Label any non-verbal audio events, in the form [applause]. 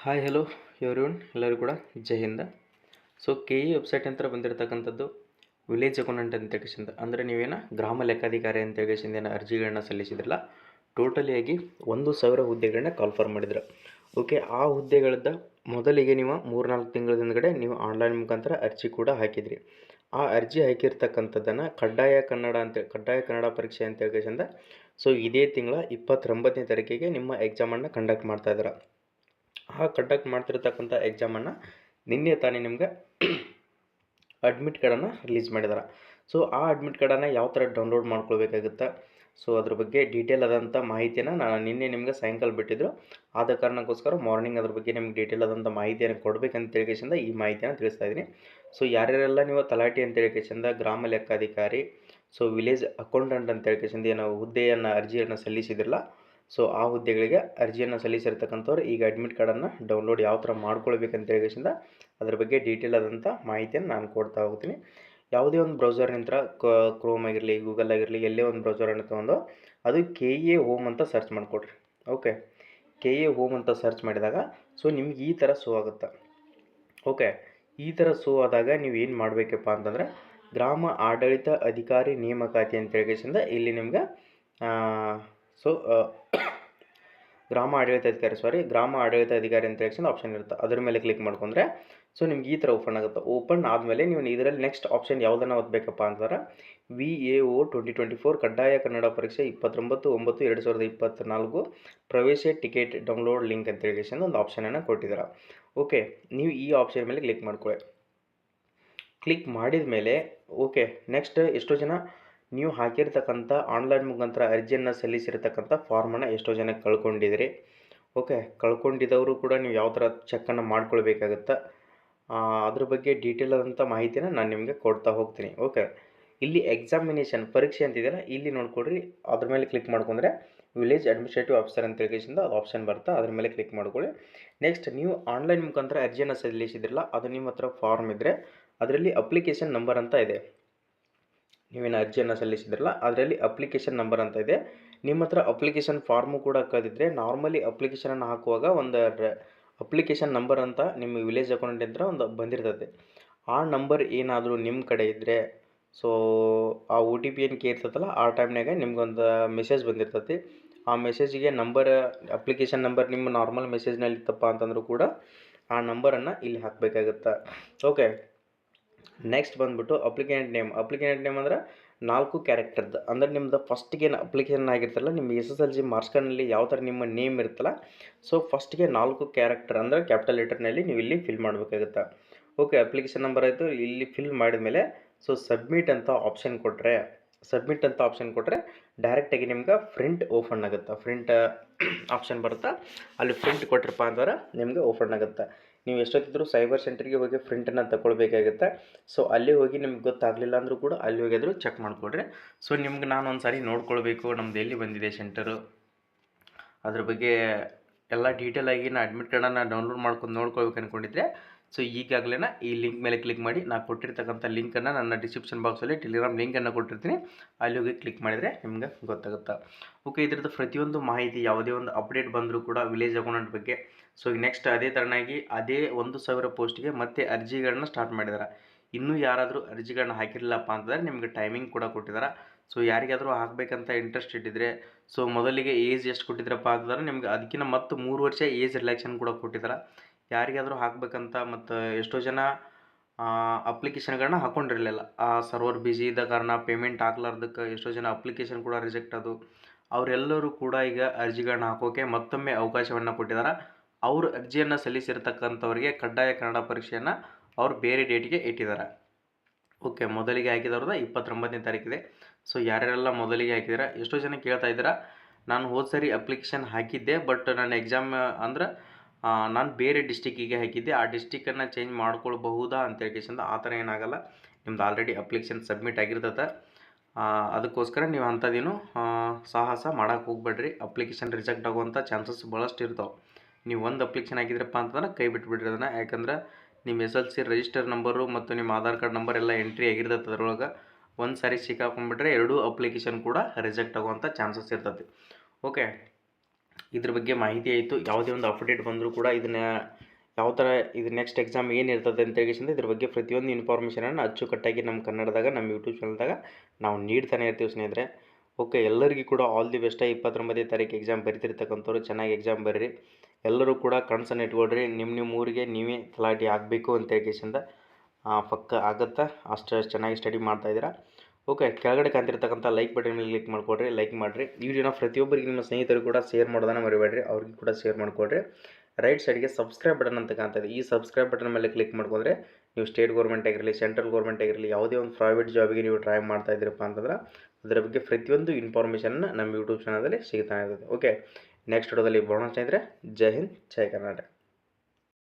Hi hello everyone ಎಲ್ಲರೂ ಕೂಡ ಜೈ ಹಿಂದ. ಸೊ ಕೆ ಇ ವೆಬ್ಸೈಟ್ ಅಂತ ಬಂದಿರತಕ್ಕಂಥದ್ದು ವಿಲೇಜ್ ಅಕೌಂಟೆಂಟ್ ಅಂತ ಹೇಳ್ಕೇಸಿಂದ ಅಂದರೆ ನೀವೇನ ಗ್ರಾಮ ಲೆಕ್ಕಾಧಿಕಾರಿ ಅಂತ ಹೇಳ್ಕೇಶಿಂದ ಏನು ಅರ್ಜಿಗಳನ್ನ ಸಲ್ಲಿಸಿದ್ರಲ್ಲ ಟೋಟಲಿಯಾಗಿ ಒಂದು ಸಾವಿರ ಹುದ್ದೆಗಳನ್ನ ಕಾಲ್ಫರ್ ಮಾಡಿದ್ರು. ಓಕೆ ಆ ಹುದ್ದೆಗಳದ್ದು ಮೊದಲಿಗೆ ನೀವು ಮೂರ್ನಾಲ್ಕು ತಿಂಗಳ ಹಿಂದ್ಗಡೆ ನೀವು ಆನ್ಲೈನ್ ಮುಖಾಂತರ ಅರ್ಜಿ ಕೂಡ ಹಾಕಿದ್ರಿ. ಆ ಅರ್ಜಿ ಹಾಕಿರ್ತಕ್ಕಂಥದ್ದನ್ನು ಕಡ್ಡಾಯ ಕನ್ನಡ ಅಂತ ಕಡ್ಡಾಯ ಕನ್ನಡ ಪರೀಕ್ಷೆ ಅಂತ ಹೇಳ್ಕೇಸಿಂದ ಸೊ ಇದೇ ತಿಂಗಳ ಇಪ್ಪತ್ತೊಂಬತ್ತನೇ ತಾರೀಕಿಗೆ ನಿಮ್ಮ ಎಕ್ಸಾಮನ್ನು ಕಂಡಕ್ಟ್ ಮಾಡ್ತಾ ಇದ್ದಾರೆ ಆ ಕಂಡಕ್ಟ್ ಮಾಡ್ತಿರ್ತಕ್ಕಂಥ ಎಕ್ಸಾಮನ್ನು ನಿನ್ನೆ ತಾನೇ ನಿಮ್ಗೆ ಅಡ್ಮಿಟ್ ಕಾರ್ಡನ್ನು ರಿಲೀಸ್ ಮಾಡಿದ್ದಾರೆ ಸೊ ಆ ಅಡ್ಮಿಟ್ ಕಾರ್ಡನ್ನು ಯಾವ ಥರ ಡೌನ್ಲೋಡ್ ಮಾಡ್ಕೊಳ್ಬೇಕಾಗುತ್ತೆ? ಸೊ ಅದ್ರ ಬಗ್ಗೆ ಡೀಟೇಲ್ ಆದಂಥ ಮಾಹಿತಿಯನ್ನು ನಾನು ನಿನ್ನೆ ನಿಮ್ಗೆ ಸಾಯಂಕಾಲ ಬಿಟ್ಟಿದ್ರು. ಆದ ಕಾರಣಕ್ಕೋಸ್ಕರ ಮಾರ್ನಿಂಗ್ ಅದ್ರ ಬಗ್ಗೆ ನಿಮ್ಗೆ ಡೀಟೇಲ್ ಆದಂಥ ಮಾಹಿತಿಯನ್ನು ಕೊಡಬೇಕಂತ ಹೇಳ್ಕೇಸಿಂದ ಈ ಮಾಹಿತಿಯನ್ನು ತಿಳಿಸ್ತಾ ಇದ್ದೀನಿ. ಸೊ ಯಾರ್ಯಾರೆಲ್ಲ ನೀವು ತಲಾಟಿ ಅಂತ ಹೇಳ್ಕೇಸಿಂದ ಗ್ರಾಮ ಲೆಕ್ಕಾಧಿಕಾರಿ ಸೊ ವಿಲೇಜ್ ಅಕೌಂಟೆಂಟ್ ಅಂತ ಹೇಳ್ಕೇಸಿಂದ ಏನೋ ಹುದ್ದೆಯನ್ನು, ಅರ್ಜಿಯನ್ನು ಸಲ್ಲಿಸಿದಿರಲ್ಲ ಸೊ ಆ ಹುದ್ದೆಗಳಿಗೆ ಅರ್ಜಿಯನ್ನು ಸಲ್ಲಿಸಿರ್ತಕ್ಕಂಥವ್ರು ಈಗ ಅಡ್ಮಿಟ್ ಕಾರ್ಡನ್ನು ಡೌನ್ಲೋಡ್ ಯಾವ ಥರ ಮಾಡ್ಕೊಳ್ಬೇಕಂತ ಹೇಳಿದ ಅದ್ರ ಬಗ್ಗೆ ಡೀಟೇಲ್ ಆದಂಥ ಮಾಹಿತಿಯನ್ನು ನಾನು ಕೊಡ್ತಾ ಹೋಗ್ತೀನಿ. ಯಾವುದೇ ಒಂದು ಬ್ರೌಸರ್ ನಂತರ ಕ್ರೋಮ್ ಆಗಿರಲಿ ಗೂಗಲ್ ಆಗಿರಲಿ, ಎಲ್ಲೇ ಒಂದು ಬ್ರೌಸರನ್ನು ತೊಗೊಂಡು ಅದು ಕೆ ಎ ಹೋಮ್ ಅಂತ ಸರ್ಚ್ ಮಾಡಿಕೊಡ್ರಿ. ಓಕೆ ಕೆ ಎ ಹೋಮ್ ಅಂತ ಸರ್ಚ್ ಮಾಡಿದಾಗ ಸೊ ನಿಮ್ಗೆ ಈ ಥರ ಶೋ ಆಗುತ್ತೆ. ಓಕೆ ಈ ಥರ ಶೋ ಆದಾಗ ನೀವು ಏನು ಮಾಡಬೇಕಪ್ಪ ಅಂತಂದರೆ ಗ್ರಾಮ ಆಡಳಿತ ಅಧಿಕಾರಿ ನೇಮಕಾತಿ ಅಂತ ಹೇಳಿದ ಇಲ್ಲಿ ನಿಮ್ಗೆ ಸೊ [coughs] ಗ್ರಾಮ ಆಡಳಿತ ಅಧಿಕಾರಿ ಸಾರಿ ಗ್ರಾಮ ಆಡಳಿತ ಅಧಿಕಾರಿ ಅಂತ ಹೇಳಿ ಆಪ್ಷನ್ ಇರುತ್ತೆ. ಅದ್ರ ಮೇಲೆ ಕ್ಲಿಕ್ ಮಾಡ್ಕೊಂಡ್ರೆ ಸೊ ನಿಮ್ಗೆ ಈ ಥರ ಓಪನ್ ಆಗುತ್ತೆ. ಓಪನ್ ಆದಮೇಲೆ ನೀವು ಇದರಲ್ಲಿ ನೆಕ್ಸ್ಟ್ ಆಪ್ಷನ್ ಯಾವುದನ್ನು ಓದಬೇಕಪ್ಪ ಅಂತಂದ್ರೆ V A O twenty twenty four ಕಡ್ಡಾಯ ಕನ್ನಡ ಪರೀಕ್ಷೆ ಇಪ್ಪತ್ತೊಂಬತ್ತು, ಒಂಬತ್ತು, ಎರಡು ಸಾವಿರದ ಇಪ್ಪತ್ತ್ನಾಲ್ಕು ಪ್ರವೇಶ ಟಿಕೆಟ್ ಡೌನ್ಲೋಡ್ ಲಿಂಕ್ ಅಂತ ಹೇಳಿ ಒಂದು ಆಪ್ಷನನ್ನು ಕೊಟ್ಟಿದ್ದಾರೆ ಓಕೆ ನೀವು ಈ ಆಪ್ಷನ್ ಮೇಲೆ ಕ್ಲಿಕ್ ಮಾಡ್ಕೊಳ್ಳಿ. ಕ್ಲಿಕ್ ಮಾಡಿದ ಮೇಲೆ ಓಕೆ ನೆಕ್ಸ್ಟ್ ಎಷ್ಟೋ ಜನ ನೀವು ಹಾಕಿರ್ತಕ್ಕಂಥ ಆನ್ಲೈನ್ ಮುಖಾಂತರ ಅರ್ಜಿಯನ್ನು ಸಲ್ಲಿಸಿರ್ತಕ್ಕಂಥ ಫಾರ್ಮನ್ನು ಎಷ್ಟೋ ಜನ ಕಳ್ಕೊಂಡಿದ್ದೀರಿ ಓಕೆ ಕಳ್ಕೊಂಡಿದ್ದವರು ಕೂಡ ನೀವು ಯಾವ ಥರ ಚೆಕ್ಕನ್ನು ಮಾಡ್ಕೊಳ್ಬೇಕಾಗತ್ತೆ? ಅದ್ರ ಬಗ್ಗೆ ಡೀಟೇಲ್ ಆದಂಥ ಮಾಹಿತಿನ ನಾನು ನಿಮಗೆ ಕೊಡ್ತಾ ಹೋಗ್ತೀನಿ. ಓಕೆ ಇಲ್ಲಿ ಎಕ್ಸಾಮಿನೇಷನ್ ಪರೀಕ್ಷೆ ಅಂತಿದೆಯಲ್ಲ, ಇಲ್ಲಿ ನೋಡ್ಕೊಡ್ರಿ ಅದ್ರ ಮೇಲೆ ಕ್ಲಿಕ್ ಮಾಡ್ಕೊಂಡ್ರೆ ವಿಲೇಜ್ ಅಡ್ಮಿನಿಸ್ಟ್ರೇಟಿವ್ ಆಫೀಸರ್ ಅಂತ ಹೇಳಿದ ಅದು ಆಪ್ಷನ್ ಬರುತ್ತೆ? ಅದ್ರ ಮೇಲೆ ಕ್ಲಿಕ್ ಮಾಡ್ಕೊಳ್ಳಿ. ನೆಕ್ಸ್ಟ್ ನೀವು ಆನ್ಲೈನ್ ಮುಖಾಂತರ ಅರ್ಜಿಯನ್ನು ಸಲ್ಲಿಸಿದ್ರಲ್ಲ, ಅದು ನಿಮ್ಮ ಹತ್ರ ಫಾರ್ಮ್ ಇದ್ದರೆ ಅದರಲ್ಲಿ ಅಪ್ಲಿಕೇಶನ್ ನಂಬರ್ ಅಂತ ಇದೆ. ನೀವೇನು ಅರ್ಜಿಯನ್ನು ಸಲ್ಲಿಸಿದ್ರಲ್ಲ, ಅದರಲ್ಲಿ ಅಪ್ಲಿಕೇಶನ್ ನಂಬರ್ ಅಂತ ಇದೆ. ನಿಮ್ಮ ಹತ್ರ ಅಪ್ಲಿಕೇಶನ್ ಫಾರ್ಮು ಕೂಡ ಕಳೆದಿದ್ರೆ ನಾರ್ಮಲಿ ಅಪ್ಲಿಕೇಶನನ್ನು ಹಾಕುವಾಗ ಒಂದು ಅಪ್ಲಿಕೇಶನ್ ನಂಬರ್ ಅಂತ ನಿಮ್ಮ ವಿಲೇಜ್ ಅಕೌಂಟ್ ಹತ್ರ ಒಂದು ಬಂದಿರ್ತದೆ. ಆ ನಂಬರ್ ಏನಾದರೂ ನಿಮ್ಮ ಕಡೆ ಇದ್ದರೆ ಸೊ ಆ ಒ ಟಿ ಪಿ ಏನು ಕೇಳ್ತದಲ್ಲ ಆ ಟೈಮ್ನಾಗ ನಿಮ್ಗೊಂದು ಮೆಸೇಜ್ ಬಂದಿರ್ತೈತಿ ಆ ಮೆಸೇಜಿಗೆ ನಂಬರ್ ಅಪ್ಲಿಕೇಶನ್ ನಂಬರ್ ನಿಮ್ಮ ನಾರ್ಮಲ್ ಮೆಸೇಜ್ನಲ್ಲಿ ಇತ್ತಪ್ಪ ಅಂತಂದರೂ ಕೂಡ ಆ ನಂಬರನ್ನು ಇಲ್ಲಿ ಹಾಕಬೇಕಾಗತ್ತೆ. ಓಕೆ ನೆಕ್ಸ್ಟ್ ಬಂದುಬಿಟ್ಟು ಅಪ್ಲಿಕೆಂಟ್ ನೇಮ್ ಅಪ್ಲಿಕೆಂಟ್ ನೇಮ್ ಅಂದ್ರೆ ನಾಲ್ಕು ಕ್ಯಾರೆಕ್ಟರ್ದು ಅಂದ್ರೆ ನಿಮ್ಮದು ಏನು ಅಪ್ಲಿಕೇಶನ್ ಆಗಿರ್ತಲ್ಲ ನಿಮ್ಮ S S L G marks ಯಾವ ಥರ ನಿಮ್ಮ ನೇಮ್ ಇರುತ್ತಲ್ಲ ಸೊ ಫಸ್ಟ್ಗೆ ನಾಲ್ಕು ಕ್ಯಾರೆಕ್ಟರ್ ಅಂದರೆ ಕ್ಯಾಪಿಟಲ್ ಲೆಟರ್ನಲ್ಲಿ ನೀವು ಇಲ್ಲಿ ಫಿಲ್ ಮಾಡಬೇಕಾಗುತ್ತೆ. ಓಕೆ ಅಪ್ಲಿಕೇಶನ್ ನಂಬರ್ ಆಯಿತು. ಇಲ್ಲಿ ಫಿಲ್ ಮಾಡಿದ ಮೇಲೆ ಸೊ ಸಬ್ಮಿಟ್ ಅಂತ ಆಪ್ಷನ್ ಕೊಟ್ಟರೆ ಸಬ್ಮಿಟ್ ಅಂತ ಆಪ್ಷನ್ ಕೊಟ್ಟರೆ ಡೈರೆಕ್ಟಾಗಿ ನಿಮ್ಗೆ ಫ್ರಿಂಟ್ ಓಪನ್ ಆಗುತ್ತೆ. ಫ್ರಿಂಟ್ ಆಪ್ಷನ್ ಬರುತ್ತೆ, ಅಲ್ಲಿ ಪ್ರಿಂಟ್ ಕೊಟ್ರಪ್ಪ ಅಂದ್ರೆ ನಿಮಗೆ ಓಪನ್ ಆಗುತ್ತೆ. ನೀವು ಎಷ್ಟೊತ್ತಿದ್ರು ಸೈಬರ್ ಸೆಂಟ್ರಿಗೆ ಹೋಗಿ ಪ್ರಿಂಟನ್ನು ತಗೊಳ್ಬೇಕಾಗುತ್ತೆ. ಸೊ ಅಲ್ಲಿ ಹೋಗಿ ನಿಮ್ಗೆ ಗೊತ್ತಾಗಲಿಲ್ಲ ಅಂದರೂ ಕೂಡ ಅಲ್ಲಿ ಹೋಗಿದ್ರು ಚೆಕ್ ಮಾಡಿಕೊಡ್ರಿ. ಸೊ ನಿಮ್ಗೆ ನಾನು ಒಂದು ಸಾರಿ ನೋಡ್ಕೊಳ್ಬೇಕು, ನಮ್ದು ಎಲ್ಲಿ ಬಂದಿದೆ ಸೆಂಟರು ಅದ್ರ ಬಗ್ಗೆ ಎಲ್ಲ ಡೀಟೇಲಾಗಿ ನಾನು ಅಡ್ಮಿಟ್ ಕಾರ್ಡನ್ನು ಡೌನ್ಲೋಡ್ ಮಾಡ್ಕೊಂಡು ನೋಡ್ಕೊಳ್ಬೇಕು ಅಂದ್ಕೊಂಡಿದ್ರೆ ಸೊ ಈಗಾಗಲೇ ಈ ಲಿಂಕ್ ಮೇಲೆ ಕ್ಲಿಕ್ ಮಾಡಿ ನಾನು ಕೊಟ್ಟಿರ್ತಕ್ಕಂಥ ಲಿಂಕನ್ನು ನನ್ನ ಡಿಸ್ಕ್ರಿಪ್ಷನ್ ಬಾಕ್ಸಲ್ಲಿ ಟೆಲಿಗ್ರಾಮ್ ಲಿಂಕನ್ನು ಕೊಟ್ಟಿರ್ತೀನಿ. ಅಲ್ಲಿ ಹೋಗಿ ಕ್ಲಿಕ್ ಮಾಡಿದರೆ ನಿಮ್ಗೆ ಗೊತ್ತಾಗುತ್ತೆ. ಓಕೆ ಇದ್ರದ್ದು ಪ್ರತಿಯೊಂದು ಮಾಹಿತಿ, ಯಾವುದೇ ಒಂದು ಅಪ್ಡೇಟ್ ಬಂದರೂ ಕೂಡ ವಿಲೇಜ್ ಅಕೌಂಟ್ ಬಗ್ಗೆ ಸೊ ಈಗ ನೆಕ್ಸ್ಟ್ ಅದೇ ಥರನಾಗಿ ಅದೇ ಒಂದು ಸಾವಿರ ಪೋಸ್ಟ್ಗೆ ಮತ್ತೆ ಅರ್ಜಿಗಳನ್ನ ಸ್ಟಾರ್ಟ್ ಮಾಡಿದ್ದಾರೆ ಇನ್ನೂ ಯಾರಾದರೂ ಅರ್ಜಿಗಳನ್ನ ಹಾಕಿರಲಿಲ್ಲಪ್ಪ ಅಂತಂದರೆ ನಿಮಗೆ ಟೈಮಿಂಗ್ ಕೂಡ ಕೊಟ್ಟಿದ್ದಾರೆ ಸೊ ಯಾರಿಗಾದರೂ ಹಾಕಬೇಕಂತ ಇಂಟ್ರೆಸ್ಟ್ ಇಟ್ಟಿದ್ರೆ ಸೊ ಮೊದಲಿಗೆ ಏಜ್ ಎಷ್ಟು ಕೊಟ್ಟಿದ್ರಪ್ಪ ಅಂತಂದ್ರೆ ನಿಮ್ಗೆ ಅದಕ್ಕಿಂತ ಮತ್ತು ಮೂರು ವರ್ಷ ಏಜ್ ರಿಲ್ಯಾಕ್ಷನ್ ಕೂಡ ಕೊಟ್ಟಿದ್ದಾರೆ ಯಾರಿಗಾದರೂ ಹಾಕಬೇಕಂತ ಮತ್ತು ಎಷ್ಟೋ ಜನ ಅಪ್ಲಿಕೇಶನ್ಗಳನ್ನ ಹಾಕೊಂಡಿರಲಿಲ್ಲ. ಆ ಸರ್ವರ್ ಬಿಜಿ ಇದ್ದ ಕಾರಣ ಪೇಮೆಂಟ್ ಹಾಕ್ಲಾರ್ದಕ್ಕೆ ಎಷ್ಟೋ ಜನ ಅಪ್ಲಿಕೇಶನ್ ಕೂಡ ರಿಜೆಕ್ಟ್ ಅದು ಅವರೆಲ್ಲರೂ ಕೂಡ ಈಗ ಅರ್ಜಿಗಳನ್ನ ಹಾಕೋಕೆ ಮತ್ತೊಮ್ಮೆ ಅವಕಾಶವನ್ನು ಕೊಟ್ಟಿದ್ದಾರೆ ಅವರು ಅರ್ಜಿಯನ್ನು ಸಲ್ಲಿಸಿರ್ತಕ್ಕಂಥವ್ರಿಗೆ ಕಡ್ಡಾಯ ಕನ್ನಡ ಪರೀಕ್ಷೆಯನ್ನು ಅವ್ರು ಬೇರೆ ಡೇಟಿಗೆ ಇಟ್ಟಿದ್ದಾರೆ. ಓಕೆ, ಮೊದಲಿಗೆ ಹಾಕಿದವ್ರದ್ದು ಇಪ್ಪತ್ತೊಂಬತ್ತನೇ ತಾರೀಕಿದೆ. ಸೊ, ಯಾರ್ಯಾರೆಲ್ಲ ಮೊದಲಿಗೆ ಹಾಕಿದ್ದೀರಾ? ಎಷ್ಟೋ ಜನ ಕೇಳ್ತಾ ಇದ್ದೀರಾ, ನಾನು ಹೋದ ಸರಿ ಅಪ್ಲಿಕೇಶನ್ ಹಾಕಿದ್ದೆ ಬಟ್ ನಾನು ಎಕ್ಸಾಮ್ ಅಂದ್ರೆ ನಾನು ಬೇರೆ ಡಿಸ್ಟಿಕ್ಕಿಗೆ ಹಾಕಿದ್ದೆ. ಆ ಡಿಸ್ಟಿಕ್ಕನ್ನು ಚೇಂಜ್ ಮಾಡ್ಕೊಳ್ಬಹುದಾ ಅಂತ ಹೇಳ್ಕೇಶಂದ ಆ ಥರ ಏನಾಗಲ್ಲ. ನಿಮ್ದು ಆಲ್ರೆಡಿ ಅಪ್ಲಿಕೇಶನ್ ಸಬ್ಮಿಟ್ ಆಗಿರ್ತದೆ ಅದಕ್ಕೋಸ್ಕರ ನೀವು ಅಂಥದ್ದೇನು ಸಾಹಸ ಮಾಡೋಕೆ ಹೋಗ್ಬೇಡ್ರಿ. ಅಪ್ಲಿಕೇಶನ್ ರಿಜೆಕ್ಟ್ ಆಗುವಂಥ ಚಾನ್ಸಸ್ ಭಾಳಷ್ಟು ಇರ್ತಾವೆ ನೀವು ಒಂದು ಅಪ್ಲಿಕೇಶನ್ ಹಾಕಿದ್ರಪ್ಪ ಅಂತಂದ್ರೆ ಕೈ ಬಿಟ್ಬಿಡ್ರಿ ಅದನ್ನು ಯಾಕಂದ್ರೆ ನಿಮ್ಮ S L C register number ಮತ್ತು ನಿಮ್ಮ ಆಧಾರ್ ಕಾರ್ಡ್ ನಂಬರ್ ಎಲ್ಲ ಎಂಟ್ರಿ ಆಗಿರ್ತದೆ ಅದರೊಳಗೆ. ಒಂದು ಸಾರಿ ಸಿಕ್ಕಾಕೊಂಡ್ಬಿಟ್ರೆ ಎರಡೂ ಅಪ್ಲಿಕೇಶನ್ ಕೂಡ ರಿಜೆಕ್ಟ್ ಆಗುವಂಥ ಚಾನ್ಸಸ್ ಇರ್ತದೆ ಓಕೆ, ಇದ್ರ ಬಗ್ಗೆ ಮಾಹಿತಿ ಆಯಿತು. ಯಾವುದೇ ಒಂದು ಅಪ್ಡೇಟ್ ಬಂದರೂ ಕೂಡ ಇದನ್ನ ಯಾವ ಥರ ಇದು ನೆಕ್ಸ್ಟ್ ಎಕ್ಸಾಮ್ ಏನು ಇರ್ತದೆ ಅಂತ ಹೇಳಿಸಿಂದ ಇದ್ರ ಬಗ್ಗೆ ಪ್ರತಿಯೊಂದು ಇನ್ಫಾರ್ಮೇಷನನ್ನು ಅಚ್ಚುಕಟ್ಟಾಗಿ ನಮ್ಮ ಕನ್ನಡದಾಗ, ನಮ್ಮ ಯೂಟ್ಯೂಬ್ ಚಾನಲ್ದಾಗ ನಾವು ನೀಡ್ತಾನೆ ಇರ್ತೀವಿ ಸ್ನೇಹಿತರೆ. ಓಕೆ, ಎಲ್ಲರಿಗೂ ಕೂಡ ಆಲ್ ದಿ ಬೆಸ್ಟ್ ಇಪ್ಪತ್ತೊಂಬತ್ತನೇ ತಾರೀಕು ಎಕ್ಸಾಮ್ ಬರೀತಿರ್ತಕ್ಕಂಥವ್ರು, ಚೆನ್ನಾಗಿ ಎಕ್ಸಾಮ್ ಬರೀರಿ. ಎಲ್ಲರೂ ಕೂಡ ಕನಸನ್ನು ಇಟ್ಕೊಳ್ರಿ. ನಿಮ್ಮ ನಿಮ್ಮ ಊರಿಗೆ ನೀವೇ ತಲಾಟಿ ಆಗಬೇಕು ಅಂತ ಹೇಳ್ಕೇಶಿಂದ ಪಕ್ಕ ಆಗುತ್ತಾ? ಅಷ್ಟು ಚೆನ್ನಾಗಿ ಸ್ಟಡಿ ಮಾಡ್ತಾಯಿದ್ದೀರಾ ಓಕೆ ಕೆಳಗಡೆ ಕಾಣ್ತಿರ್ತಕ್ಕಂಥ ಲೈಕ್ ಬಟನ್ ಮೇಲೆ ಕ್ಲಿಕ್ ಮಾಡಿಕೊಡ್ರಿ ಲೈಕ್ ಮಾಡಿರಿ. ಈ ವಿಡಿಯೋನ ಪ್ರತಿಯೊಬ್ಬರಿಗೆ ನಿಮ್ಮ ಸ್ನೇಹಿತರು ಕೂಡ ಶೇರ್ ಮಾಡೋದನ್ನು ಮರಿಬೇಡ್ರಿ. ಅವ್ರಿಗೆ ಕೂಡ ಶೇರ್ ಮಾಡಿಕೊಡ್ರಿ. ರೈಟ್ ಸೈಡ್ಗೆ ಸಬ್ಸ್ಕ್ರೈಬ್ ಬಟನ್ ಅಂತ ಕಾಣ್ತದೆ ಈ ಸಬ್ಸ್ಕ್ರೈಬ್ ಬಟನ್ ಮೇಲೆ ಕ್ಲಿಕ್ ಮಾಡ್ಕೊಂಡ್ರೆ ನೀವು ಸ್ಟೇಟ್ ಗೌರ್ಮೆಂಟ್ ಆಗಿರಲಿ ಸೆಂಟ್ರಲ್ ಗೌರ್ಮೆಂಟ್ ಆಗಿರಲಿ, ಯಾವುದೇ ಒಂದು ಪ್ರೈವೇಟ್ ಜಾಬಿಗೆ ನೀವು ಟ್ರೈ ಮಾಡ್ತಾ ಇದ್ದೀರಪ್ಪ ಅಂತಂದ್ರೆ, ಅದರ ಬಗ್ಗೆ ಪ್ರತಿಯೊಂದು ಇನ್ಫಾರ್ಮೇಷನ್ನ ನಮ್ಮ ಯೂಟ್ಯೂಬ್ ಚಾನಲಲ್ಲಿ ಸಿಗ್ತಾ ಇರ್ತದೆ. ಓಕೆ ನೆಕ್ಸ್ಟ್ ವಿಡಿಯೋದಲ್ಲಿ ಬರೋಣ ಸ್ನೇಹಿತರೆ. ಜೈ ಹಿಂದ್ ಜೈ ಕರ್ನಾಟಕ.